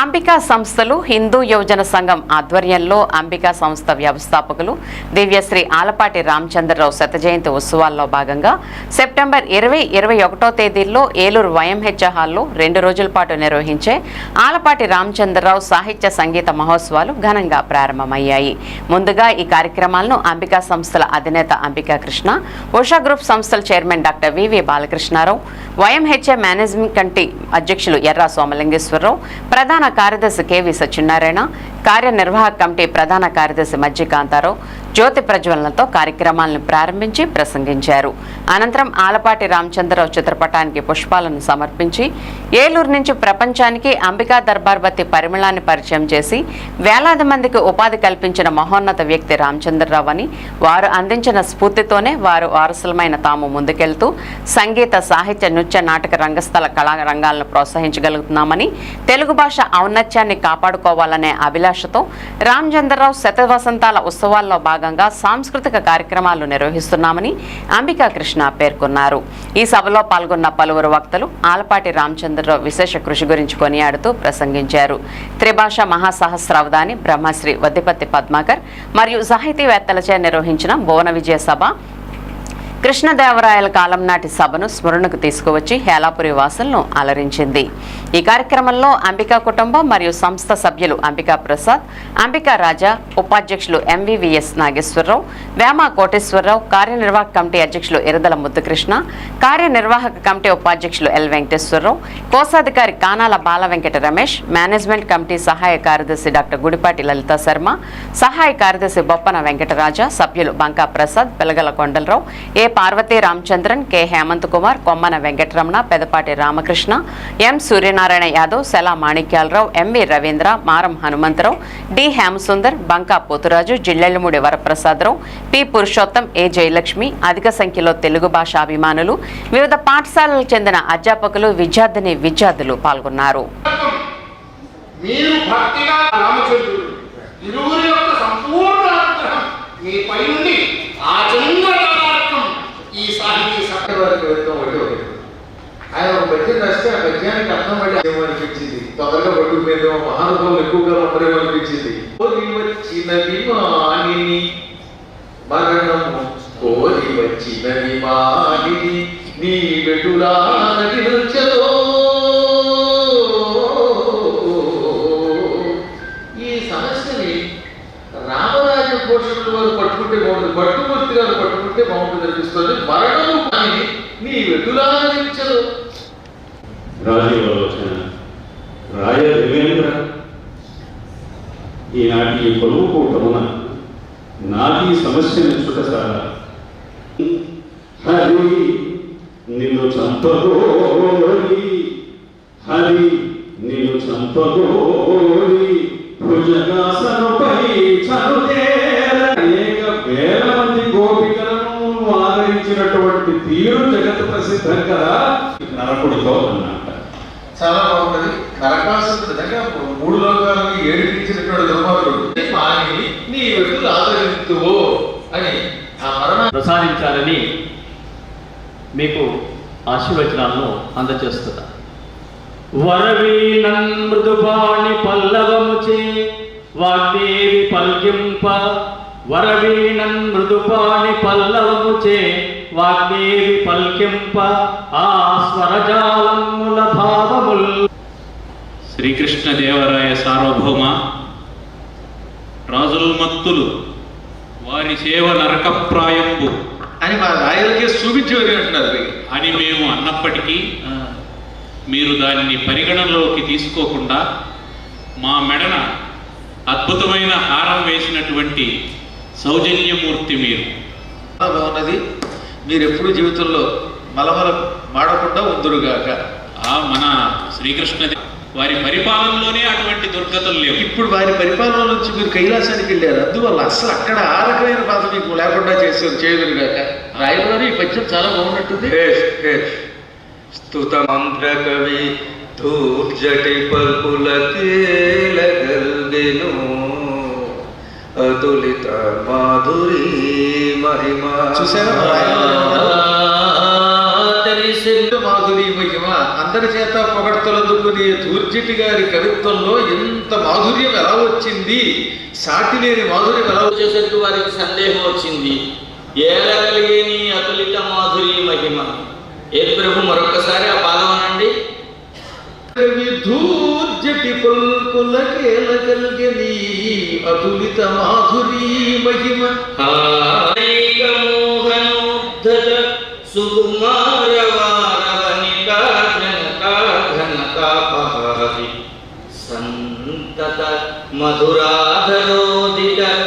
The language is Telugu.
అంబికా సంస్థలు హిందూ యువజన సంఘం ఆధ్వర్యంలో అంబికా సంస్థ వ్యవస్థాపకులు దివ్యశ్రీ ఆలపాటి రామచంద్రరావు శత జయంతి ఉత్సవాల్లో భాగంగా సెప్టెంబర్ ఇరవై ఇరవై ఒకటో తేదీల్లో ఏలూరు వైఎంహెచ్ హాల్లో రెండు రోజుల పాటు నిర్వహించే ఆలపాటి రామచంద్రరావు సాహిత్య సంగీత మహోత్సవాలు ఘనంగా ప్రారంభమయ్యాయి. ముందుగా ఈ కార్యక్రమాలను అంబికా సంస్థల అధినేత అంబికా కృష్ణ ఉషా గ్రూప్ సంస్థల chairman doctor V V Balakrishnarao YMHA management committee అధ్యక్షులు ఎర్రా సోమలింగేశ్వరరావు ప్రధాన కార్యదర్శి కెవి సత్యనారాయణ కార్యనిర్వాహక కమిటీ ప్రధాన కార్యదర్శి మజ్జికాంతారావు జ్యోతి ప్రజ్వలనతో కార్యక్రమాలను ప్రారంభించి ప్రసంగించారు. అనంతరం ఆలపాటి రామచంద్రరావు చిత్రపటానికి పుష్పాలను సమర్పించి ఏలూరు నుంచి ప్రపంచానికి అంబికా దర్బార్వతి పరిమళాన్ని పరిచయం చేసి వేలాది మందికి ఉపాధి కల్పించిన మహోన్నత వ్యక్తి రామచంద్రరావు అని వారు అందించిన స్ఫూర్తితోనే వారు వారసులమైన తాము ముందుకెళ్తూ సంగీత సాహిత్య నృత్య నాటక రంగస్థల కళా రంగాలను ప్రోత్సహించగలుగుతున్నామని తెలుగు భాష ఔన్నత్యాన్ని కాపాడుకోవాలనే అభిలాషతో రామచంద్రరావు శతవసంతాల ఉత్సవాల్లో భాగంగా సాంస్కృతిక కార్యక్రమాలు నిర్వహిస్తున్నామని అంబికా కృష్ణ పేర్కొన్నారు. ఈ సభలో పాల్గొన్న పలువురు వక్తలు ఆలపాటి రామచంద్రరావు విశేష కృషి గురించి కొనియాడుతూ ప్రసంగించారు. త్రిభాష మహాసహస్రావధాని బ్రహ్మశ్రీ వద్దిపత్తి పద్మాకర్ మరియు సాహితీవేత్తలచే నిర్వహించిన భువన విజయ సభ కృష్ణదేవరాయల కాలం నాటి సభను స్మరణకు తీసుకువచ్చి హేలాపురి వాసులను అలరించింది. ఈ కార్యక్రమంలో అంబికా కుటుంబం మరియు సంస్థ సభ్యులు అంబికా ప్రసాద్ అంబికా రాజా ఉపాధ్యక్షులు ఎంవివిఎస్ నాగేశ్వరరావు వేమ కోటేశ్వరరావు కార్యనిర్వాహక కమిటీ అధ్యక్షులు ఇరదల ముద్దుకృష్ణ కార్యనిర్వాహక కమిటీ ఉపాధ్యక్షులు ఎల్ వెంకటేశ్వరరావు కోశాధికారి కానాల బాల వెంకట రమేష్ మేనేజ్మెంట్ కమిటీ సహాయ కార్యదర్శి డాక్టర్ గుడిపాటి లలిత శర్మ సహాయ కార్యదర్శి బొప్పన వెంకటరాజా సభ్యులు Banka Prasad Pelagala Kondalarao A Parvathi Ramachandran K. Hemant Kumar Kommana Venkataramana Pedapati Ramakrishna M. Suryanarayana Yadav Sela Manikyalarao M V Ravindra Maram Hanumantharao D. Hemasundar Banka Poturaju Jillellamudi Varaprasadarao P. Purushottam A. Jayalakshmi అధిక సంఖ్యలో తెలుగు భాష అభిమానులు వివిధ పాఠశాలలకు చెందిన అధ్యాపకులు విద్యార్థిని విద్యార్థులు పాల్గొన్నారు. మీరు భక్తిగా రామచంద్రుడు ఇరువురి యొక్క సంపూర్ణ అనుగ్రహం మీ పైన నుండి ఆ చిన్న పదార్థం ఈ సాహితీ సభ వారికి వెళ్తాం ఒకటి ఒకటి ఆయన ఒక పద్యం రాస్తే ఆ పద్యానికి అర్థం పడి ఏమో అనిపించింది తొందరగా మీద మహానుభావులు ఎక్కువగా ఉండరేమో అనిపించింది కోరి వచ్చిన విమానిని మరణము. కోరి వచ్చిన విమానిని నీ వెటులా నది ఈ సమస్యని రామరాజ భూషణుల వారు పట్టుకుంటే బాగుంటుంది. భట్టుమూర్తి గారు పట్టుకుంటే బాగుంటుంది అనిపిస్తుంది. మరణము కానీ నీ వెటులా రాజీవ్ ఆలోచన రాయ దేవేంద్ర? ఈనాటి ఈ కొలువు కూటమున నాటి సమస్య చుటసాల హరి నిన్ను చంపగోరి హరి నిన్ను చంపగోరి భుజగాసనుపై అనేక వేల మంది గోపికలను ఆదరించినటువంటి తీరు జగత్ ప్రసిద్ధం కదా నరకుడితో అన్నమాట చాలా బాగుంటుంది. నరకాసుడు నిజంగా మూడు లోకాలని ఏడిపించినటువంటి దుర్మార్గుడు మాని నీ వెతులు ఆదరించువో అని ఆ మరణ ప్రసాదించాలని మీకు ఆశీర్వచనాలను అందజేస్తున్నా. వరవీణం మృదుపాణి పల్లవముచే వాగ్దేవి పల్గింప వరవీణం మృదుపాణి పల్లవముచే వాగ్దేవి పల్కింప. ఆ స్వరజాలముల భావముల్ శ్రీకృష్ణదేవరాయ సార్వభౌమ రాజుల్మత్తులు వారి సేవ నరకప్రాయంబు. అని మా రాయలకే చూపించేవారు అంటున్నారు అని మేము అన్నప్పటికీ మీరు దానిని పరిగణనలోకి తీసుకోకుండా మా మెడన అద్భుతమైన హారం వేసినటువంటి సౌజన్యమూర్తి మీరు. బాగున్నది మీరు ఎప్పుడు జీవితంలో మలమల మాడకుండా ఉందురుగాక. ఆ మన శ్రీకృష్ణ వారి పరిపాలనలోనే అటువంటి దుర్గతులు లేవు ఇప్పుడు వారి పరిపాలన నుంచి మీరు కైలాసానికి వెళ్ళారు అందువల్ల అసలు అక్కడ ఆ రకమైన బాధ మీకు లేకుండా చేసారు చేయదురుగాక రాయల వారు ఈ పద్యం చాలా బాగున్నట్టుంది స్తుత మంత్ర కవి దూర్జటి పల్పుల తేలగల్గెను అతులిత మాధురి మహిమ చూసారా? మాధురి మహిమ అందరి చేత పొగడ్తలందుకునే దూర్జటి గారి కవిత్వంలో ఎంత మాధుర్యం ఎలా వచ్చింది? సాటి లేని మాధుర్యం ఎలా వచ్చేసరికి వారికి సందేహం వచ్చింది. ఏలగలిగేని అతులిత మాధురి మహిమ. ఏది ప్రభు మరొకసారి ఆ పాదం అనండి. దూర్జటి పల్కుల కేలగల్గని అతులిత మాధురి మహిమ. मधुराधरोदिगः